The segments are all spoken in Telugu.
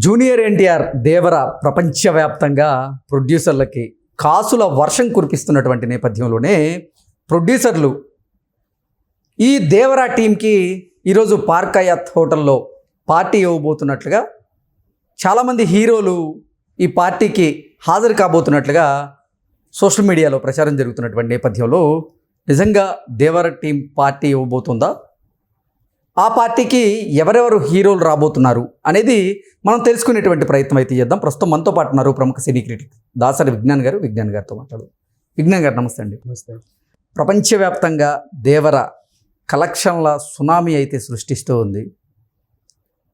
జూనియర్ ఎన్టీఆర్ దేవర ప్రపంచవ్యాప్తంగా ప్రొడ్యూసర్లకి కాసుల వర్షం కురిపిస్తున్నటువంటి నేపథ్యంలోనే ప్రొడ్యూసర్లు ఈ దేవరా టీంకి ఈరోజు పార్క్ అయాత్ హోటల్లో పార్టీ ఇవ్వబోతున్నట్లుగా చాలామంది హీరోలు ఈ పార్టీకి హాజరు కాబోతున్నట్లుగా సోషల్ మీడియాలో ప్రచారం జరుగుతున్నటువంటి నేపథ్యంలో నిజంగా దేవర టీం పార్టీ ఇవ్వబోతుందా? ఆ పార్టీకి ఎవరెవరు హీరోలు రాబోతున్నారు అనేది మనం తెలుసుకునేటువంటి ప్రయత్నం అయితే చేద్దాం. ప్రస్తుతం మనతో పాటు ఉన్నారు ప్రముఖ సినీ క్రిటిక్ దాసరి విజ్ఞాన్ గారు. విజ్ఞాన్ గారితో మాట్లాడు విజ్ఞాన్ గారు నమస్తే అండి. నమస్తే. ప్రపంచవ్యాప్తంగా దేవర కలెక్షన్ల సునామీ అయితే సృష్టిస్తూ ఉంది.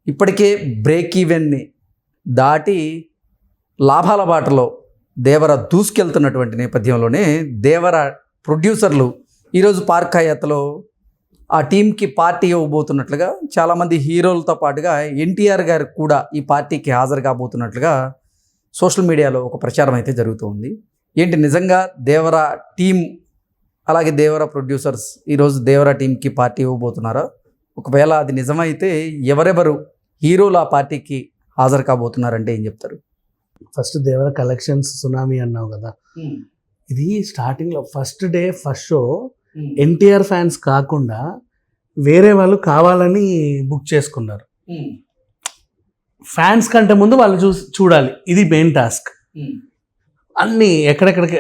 ఇప్పటికే బ్రేక్ ఈవెన్ని దాటి లాభాల బాటలో దేవర దూసుకెళ్తున్నటువంటి నేపథ్యంలోనే దేవర ప్రొడ్యూసర్లు ఈరోజు పార్క్ హయాత్లో ఆ టీంకి పార్టీ ఇవ్వబోతున్నట్లుగా చాలామంది హీరోలతో పాటుగా ఎన్టీఆర్ గారు కూడా ఈ పార్టీకి హాజరు కాబోతున్నట్లుగా సోషల్ మీడియాలో ఒక ప్రచారం అయితే జరుగుతూ ఉంది. ఏంటి నిజంగా దేవర టీం అలాగే దేవర ప్రొడ్యూసర్స్ ఈరోజు దేవర టీంకి పార్టీ ఇవ్వబోతున్నారా? ఒకవేళ అది నిజమైతే ఎవరెవరు హీరోలు ఆ పార్టీకి హాజరు కాబోతున్నారంటే ఏం చెప్తారు? ఫస్ట్ దేవర కలెక్షన్స్ సునామీ అన్నావు కదా. ఇది స్టార్టింగ్లో first day first show NTR fans కాకుండా వేరే వాళ్ళు కావాలని బుక్ చేసుకున్నారు. ఫ్యాన్స్ కంటే ముందు వాళ్ళు చూ చూడాలి. ఇది మెయిన్ టాస్క్. అన్ని ఎక్కడెక్కడికి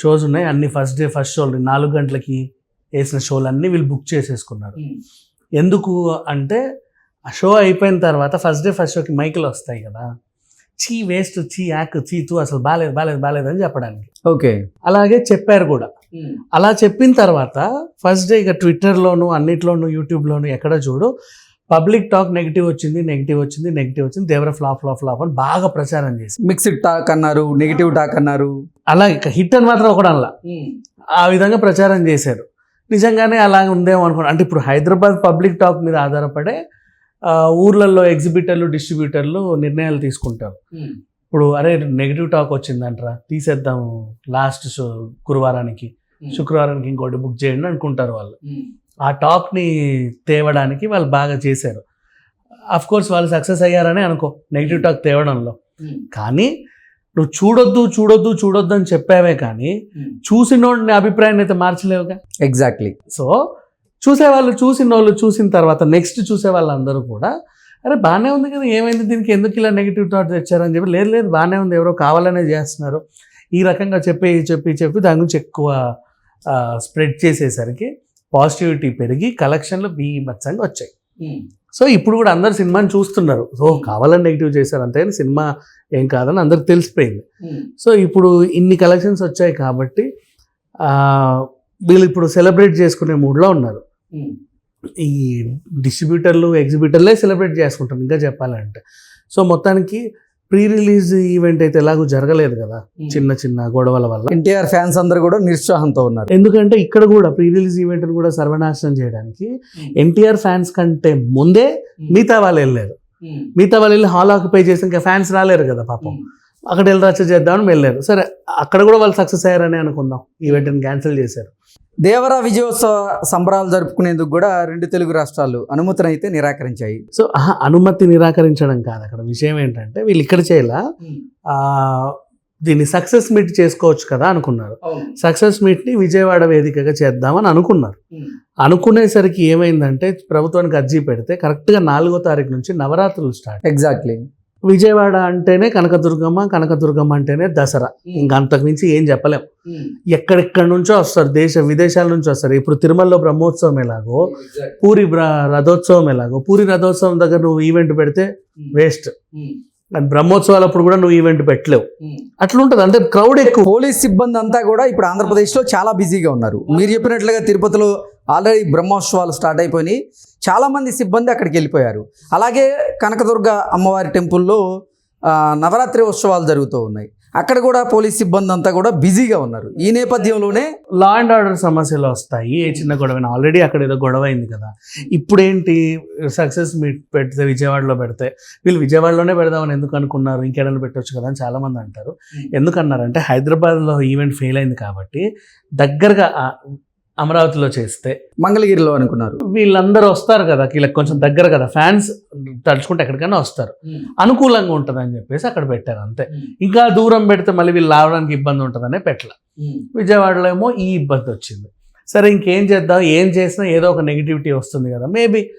షోస్ ఉన్నాయి. అన్ని ఫస్ట్ డే ఫస్ట్ షోలు నాలుగు గంటలకి వేసిన షోలు అన్నీ వీళ్ళు బుక్ చేసేసుకున్నారు. ఎందుకు అంటే ఆ షో అయిపోయిన తర్వాత ఫస్ట్ డే ఫస్ట్ షోకి మైకులు వస్తాయి కదా. చీ వేస్ట్ చీ యాక్ చీ తూ అసలు బాలేదు బాలేదు బాలేదు అని చెప్పడానికి. ఓకే. అలాగే చెప్పారు కూడా. అలా చెప్పిన తర్వాత ఫస్ట్ డే ఇక ట్విట్టర్లోను అన్నిట్లోను యూట్యూబ్లోను ఎక్కడ చూడు పబ్లిక్ టాక్ నెగిటివ్ వచ్చింది నెగిటివ్ వచ్చింది నెగిటివ్ వచ్చింది దేవర ఫ్లాప్ ఫ్లాప్ ఫ్లాప్ అని బాగా ప్రచారం చేసి. మిక్స్డ్ టాక్ అన్నారు నెగిటివ్ టాక్ అన్నారు. అలా ఇక హిట్ అని మాత్రం ఒకటి అనలా. ఆ విధంగా ప్రచారం చేశారు. నిజంగానే అలా ఉందేమో అనుకోండి అంటే ఇప్పుడు హైదరాబాద్ పబ్లిక్ టాక్ మీద ఆధారపడే ఊర్లలో ఎగ్జిబిటర్లు డిస్ట్రిబ్యూటర్లు నిర్ణయాలు తీసుకుంటారు. ఇప్పుడు అరే నెగిటివ్ టాక్ వచ్చిందంటరా తీసేద్దాం లాస్ట్ షో గురువారానికి శుక్రవారానికి ఇంకోటి బుక్ చేయండి అనుకుంటారు వాళ్ళు. ఆ టాక్ని తేవడానికి వాళ్ళు బాగా చేశారు. అఫ్ కోర్స్ వాళ్ళు సక్సెస్ అయ్యారని అనుకో నెగిటివ్ టాక్ తేవడంలో. కానీ నువ్వు చూడొద్దు చూడొద్దు చూడొద్దు అని చెప్పావే కానీ చూసినోడిని అభిప్రాయాన్ని అయితే మార్చలేవుగా? ఎగ్జాక్ట్లీ సో చూసేవాళ్ళు చూసిన వాళ్ళు చూసిన తర్వాత నెక్స్ట్ చూసే వాళ్ళందరూ కూడా అరే బాగానే ఉంది కదా ఏమైంది? దీనికి ఎందుకు ఇలా నెగిటివ్ థాట్ తెచ్చారని చెప్పి లేదు లేదు బాగానే ఉంది ఎవరో కావాలనే చేస్తున్నారు. ఈ రకంగా చెప్పి చెప్పి చెప్పి దాని గురించి ఎక్కువ స్ప్రెడ్ చేసేసరికి పాజిటివిటీ పెరిగి కలెక్షన్లు బీభత్సంగా వచ్చాయి. సో ఇప్పుడు కూడా అందరు సినిమాని చూస్తున్నారు. సో కావాలని నెగిటివ్ చేశారు అంతే కానీ సినిమా ఏం కాదని అందరికి తెలిసిపోయింది. సో ఇప్పుడు ఇన్ని కలెక్షన్స్ వచ్చాయి కాబట్టి వీళ్ళు ఇప్పుడు సెలబ్రేట్ చేసుకునే మూడ్లో ఉన్నారు. ఈ డిస్ట్రిబ్యూటర్లు ఎగ్జిబ్యూటర్లే సెలబ్రేట్ చేసుకుంటారు ఇంకా చెప్పాలంటే. సో మొత్తానికి ప్రీ రిలీజ్ ఈవెంట్ అయితే ఎలాగో జరగలేదు కదా చిన్న చిన్న గొడవల వల్ల. ఎన్టీఆర్ ఫ్యాన్స్ అందరూ కూడా నిరుత్సాహంతో ఉన్నారు. ఎందుకంటే ఇక్కడ కూడా ప్రీ రిలీజ్ ఈవెంట్ కూడా సర్వనాశనం చేయడానికి ఎన్టీఆర్ ఫ్యాన్స్ కంటే ముందే మిగతా వాళ్ళు వెళ్ళారు. మిగతా వాళ్ళు వెళ్ళి హాల్ ఆక్యుపై చేసి ఇంకా ఫ్యాన్స్ రాలేరు కదా పాపం. అక్కడ వెళ్ళి రచ్చ చేద్దామని వెళ్ళారు. సరే అక్కడ కూడా వాళ్ళు సక్సెస్ అయ్యారని అనుకుందాం. ఈవెంట్ని క్యాన్సిల్ చేశారు. దేవరా విజయోత్సవ సంబరాలు జరుపుకునేందుకు కూడా రెండు తెలుగు రాష్ట్రాలు అనుమతిని అయితే నిరాకరించాయి. సో అనుమతి నిరాకరించడం కాదు. అక్కడ విషయం ఏంటంటే వీళ్ళు ఇక్కడ చేయాల? దీన్ని సక్సెస్ మీట్ చేసుకోవచ్చు కదా అనుకున్నారు. సక్సెస్ మీట్ని విజయవాడ వేదికగా చేద్దామని అనుకున్నారు. అనుకునేసరికి ఏమైందంటే ప్రభుత్వానికి అర్జీ పెడితే కరెక్ట్గా నాలుగో తారీఖు నుంచి నవరాత్రులు స్టార్ట్. ఎగ్జాక్ట్లీ విజయవాడ అంటేనే కనకదుర్గమ్మ కనకదుర్గమ్మ అంటేనే దసరా. ఇంకా అంతకు మించి ఏం చెప్పలేం. ఎక్కడెక్కడి నుంచో వస్తారు దేశ విదేశాల నుంచి వస్తారు. ఇప్పుడు తిరుమలలో బ్రహ్మోత్సవం ఎలాగో పూరి రథోత్సవం ఎలాగో పూరి రథోత్సవం దగ్గర నువ్వు ఈవెంట్ పెడితే వేస్ట్ అండ్ బ్రహ్మోత్సవాలు అప్పుడు కూడా నువ్వు ఈవెంట్ పెట్టలేవు. అట్లుంటది అంటే క్రౌడ్ ఎక్కువ. పోలీస్ సిబ్బంది అంతా కూడా ఇప్పుడు ఆంధ్రప్రదేశ్లో చాలా బిజీగా ఉన్నారు. మీరు చెప్పినట్లుగా తిరుపతిలో ఆల్రెడీ బ్రహ్మోత్సవాలు స్టార్ట్ అయిపోయినాయి. చాలామంది సిబ్బంది అక్కడికి వెళ్ళిపోయారు. అలాగే కనకదుర్గ అమ్మవారి టెంపుల్లో నవరాత్రి ఉత్సవాలు జరుగుతూ ఉన్నాయి. అక్కడ కూడా పోలీస్ సిబ్బంది అంతా కూడా బిజీగా ఉన్నారు. ఈ నేపథ్యంలోనే లా అండ్ ఆర్డర్ సమస్యలు వస్తాయి. ఏ చిన్న గొడవ ఆల్రెడీ అక్కడ ఏదో గొడవ అయింది కదా. ఇప్పుడేంటి? సక్సెస్ మీట్ పెడితే విజయవాడలో పెడితే వీళ్ళు విజయవాడలోనే పెడదామని ఎందుకు అనుకున్నారు? ఇంకేడైనా పెట్టొచ్చు కదా అని చాలా మంది అంటారు. ఎందుకు అన్నారంటే హైదరాబాద్లో ఈవెంట్ ఫెయిల్ అయింది కాబట్టి దగ్గరగా అమరావతిలో చేస్తే. మంగళగిరిలో అనుకున్నారు. వీళ్ళందరూ వస్తారు కదా వీళ్ళకి కొంచెం దగ్గర కదా ఫ్యాన్స్ తలుచుకుంటే ఎక్కడికైనా వస్తారు. అనుకూలంగా ఉంటుందని చెప్పేసి అక్కడ పెట్టారు అంతే. ఇంకా దూరం పెడితే మళ్ళీ వీళ్ళు రావడానికి ఇబ్బంది ఉంటుందనే పెట్టలే. విజయవాడలో ఏమో ఈ ఇబ్బంది వచ్చింది. సరే ఇంకేం చేద్దాం ఏం చేసినా ఏదో ఒక నెగిటివిటీ వస్తుంది కదా. మేబీ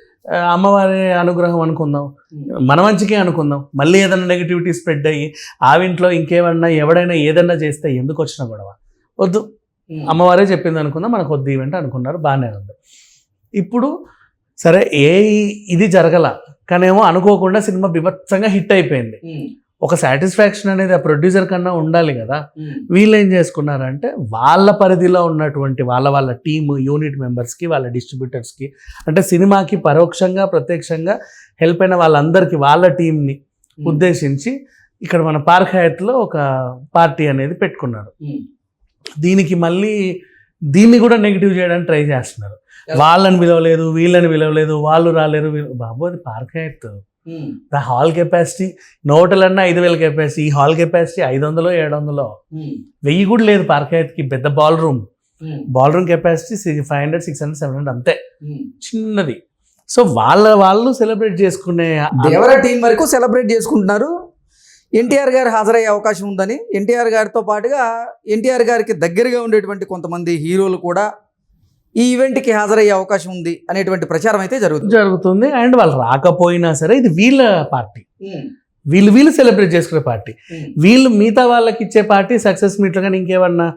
అమ్మవారి అనుగ్రహం అనుకుందాం. మన మంచికే అనుకుందాం. మళ్ళీ ఏదైనా నెగిటివిటీ స్ప్రెడ్ అయ్యి ఆ ఇంట్లో ఇంకేమన్నా ఎవడైనా ఏదన్నా చేస్తే ఎందుకు వచ్చిన గొడవ? వద్దు. అమ్మవారే చెప్పింది అనుకుందాం మనకు వద్దు ఈవెంట్ అనుకున్నారు బాగానే ఉంది. ఇప్పుడు సరే ఏ ఇది జరగల కానేమో అనుకోకుండా సినిమా బిభత్సంగా హిట్ అయిపోయింది. ఒక సాటిస్ఫాక్షన్ అనేది ఆ ప్రొడ్యూసర్ కన్నా ఉండాలి కదా. వీళ్ళు ఏం చేసుకున్నారంటే వాళ్ళ పరిధిలో ఉన్నటువంటి వాళ్ళ వాళ్ళ టీమ్ యూనిట్ మెంబర్స్కి వాళ్ళ డిస్ట్రిబ్యూటర్స్కి అంటే సినిమాకి పరోక్షంగా ప్రత్యక్షంగా హెల్ప్ అయిన వాళ్ళందరికీ వాళ్ళ టీంని ఉద్దేశించి ఇక్కడ మన పార్క్ హయాత్లో ఒక పార్టీ అనేది పెట్టుకున్నారు. దీనికి మళ్ళీ దీన్ని కూడా నెగిటివ్ చేయడానికి ట్రై చేస్తున్నారు. వాళ్ళని పిలవలేదు వీళ్ళని పిలవలేదు వాళ్ళు రాలేరు బాబు అది Park Hyatt the hall capacity నోటలన్నా ఐదు వేల కెపాసిటీ ఈ హాల్ కెపాసిటీ ఐదు వందలు ఏడు వందలు. వెయ్యి కూడా లేదు పార్క్ హయాత్కి పెద్ద ball room ball room capacity five hundred six hundred seven hundred అంతే. చిన్నది. సో వాళ్ళ వాళ్ళు సెలబ్రేట్ చేసుకునే దేవర టీం వరకు సెలబ్రేట్ చేసుకుంటున్నారు. ఎన్టీఆర్ గారు హాజరయ్యే అవకాశం ఉందని ఎన్టీఆర్ గారితో పాటుగా ఎన్టీఆర్ గారికి దగ్గరగా ఉండేటువంటి కొంతమంది హీరోలు కూడా ఈ ఈవెంట్కి హాజరయ్యే అవకాశం ఉంది అనేటువంటి ప్రచారం అయితే జరుగుతుంది. జరుగుతుంది. అండ్ వాళ్ళు రాకపోయినా సరే ఇది వీళ్ళ పార్టీ. వీళ్ళు వీళ్ళు సెలబ్రేట్ చేసుకునే పార్టీ. వీళ్ళు మిగతా వాళ్ళకి ఇచ్చే పార్టీ సక్సెస్ మీట్లు కానీ ఇంకేమన్నా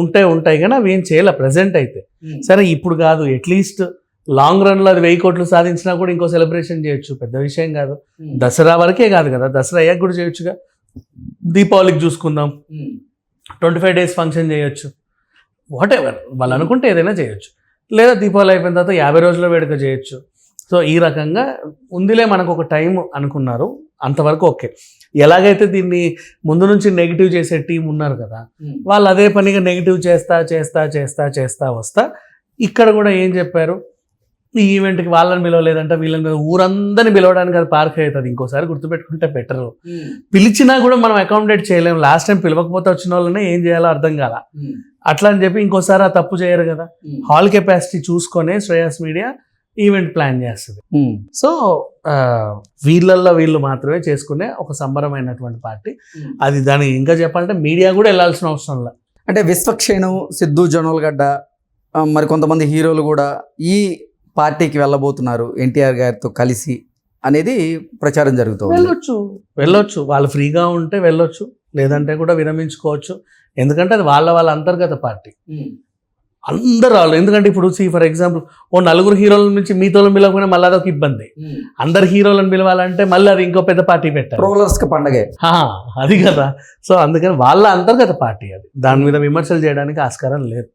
ఉంటే ఉంటాయి కానీ అవి ఏం చేయాలి ప్రజెంట్ అయితే. సరే ఇప్పుడు కాదు అట్లీస్ట్ లాంగ్ రన్లో అది వెయ్యి కోట్లు సాధించినా కూడా ఇంకో సెలబ్రేషన్ చేయొచ్చు. పెద్ద విషయం కాదు. దసరా వరకే కాదు కదా. దసరా అయ్యాక కూడా చేయొచ్చుగా. దీపావళికి చూసుకుందాం. ట్వంటీ ఫైవ్ డేస్ ఫంక్షన్ చేయొచ్చు. వాట్ ఎవర్ వాళ్ళు అనుకుంటే ఏదైనా చేయొచ్చు. లేదా దీపావళి అయిపోయిన తర్వాత యాభై రోజుల వేడుక చేయొచ్చు. సో ఈ రకంగా ఉందిలే మనకు ఒక టైం అనుకున్నారు. అంతవరకు ఓకే. ఎలాగైతే దీన్ని ముందు నుంచి నెగిటివ్ చేసే టీం ఉన్నారు కదా వాళ్ళు అదే పనిగా నెగిటివ్ చేస్తా చేస్తా చేస్తా చేస్తా వస్తా ఇక్కడ కూడా ఏం చెప్పారు? ఈ ఈవెంట్కి వాళ్ళని పిలవలేదంటే వీళ్ళని పిలవ- ఊరందరిని పిలవడానికి అది పార్క్ అవుతుంది. ఇంకోసారి గుర్తుపెట్టుకుంటే బెటర్ పిలిచినా కూడా మనం అకామిడేట్ చేయలేం. లాస్ట్ టైం పిలవకపోతే వచ్చిన వాళ్ళనే ఏం చేయాలో అర్థం కాల. అట్లా అని చెప్పి ఇంకోసారి ఆ తప్పు చేయరు కదా. హాల్ కెపాసిటీ చూసుకొనే శ్రేయస్ మీడియా ఈవెంట్ ప్లాన్ చేస్తుంది. సో వీళ్ళల్లో వీళ్ళు మాత్రమే చేసుకునే ఒక సంబరమైనటువంటి పార్టీ. అది దాని ఇంకా చెప్పాలంటే మీడియా కూడా వెళ్ళాల్సిన అవసరం లేదు అంటే విశ్వక్షేణం సిద్ధు జొన్నలగడ్డ ఆ, మరి కొంతమంది హీరోలు కూడా ఈ పార్టీకి వెళ్ళబోతున్నారు ఎన్టీఆర్ గారితో కలిసి అనేది ప్రచారం జరుగుతుంది వెళ్ళొచ్చు. వెళ్ళొచ్చు. వాళ్ళు ఫ్రీగా ఉంటే వెళ్ళొచ్చు. లేదంటే కూడా విరమించుకోవచ్చు. ఎందుకంటే అది వాళ్ళ వాళ్ళ అంతర్గత పార్టీ. అందరు వాళ్ళు. ఎందుకంటే ఇప్పుడు సి ఫర్ ఎగ్జాంపుల్ ఓ నలుగురు హీరోల నుంచి మీతో పిలవకుండా మళ్ళీ అదొక ఇబ్బంది. అందరు హీరోలను పిలవాలంటే మళ్ళీ అది ఇంకో పెద్ద పార్టీ పెట్టారు ట్రోలర్స్కి పండగే. హా, అది కదా. సో అందుకని వాళ్ళ అంతర్గత పార్టీ అది. దాని మీద విమర్శలు చేయడానికి ఆస్కారం లేదు.